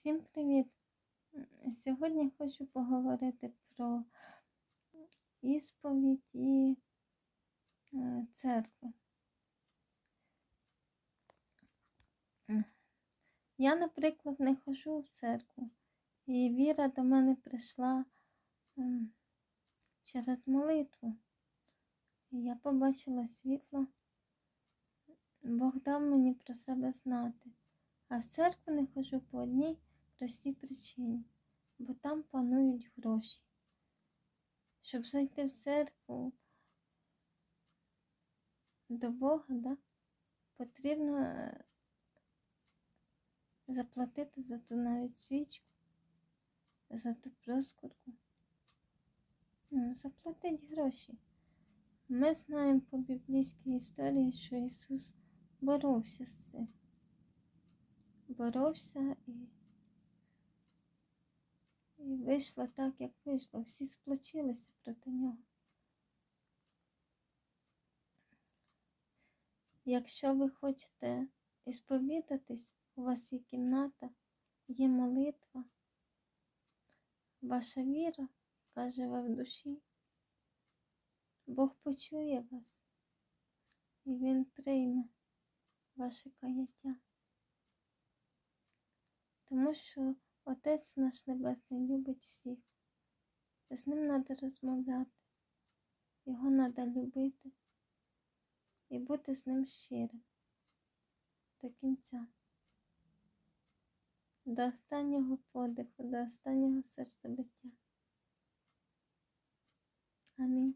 Всім привіт! Сьогодні хочу поговорити про ісповідь і е, церкву. Я, наприклад, не ходжу в церкву, і віра до мене прийшла через молитву. Я побачила світло. Бог дав мені про себе знати. А в церкву не ходжу по одній простій причині, бо там панують гроші. Щоб зайти в церкву до Бога, да, потрібно е, заплатити за ту навіть свічку, за ту проскурку. Ну, Заплатить гроші. Ми знаємо по біблійській історії, що Ісус боровся з цим. Боровся і, і вийшло так, як вийшло. Всі сплочилися проти нього. Якщо ви хочете ісповідатись, у вас є кімната, є молитва, ваша віра, яка живе в душі, Бог почує вас і Він прийме ваше каяття. Тому що Отець наш Небесний любить всіх. З ним треба розмовляти, його треба любити і бути з ним щирим до кінця, до останнього подиху, до останнього серцебиття. Амінь.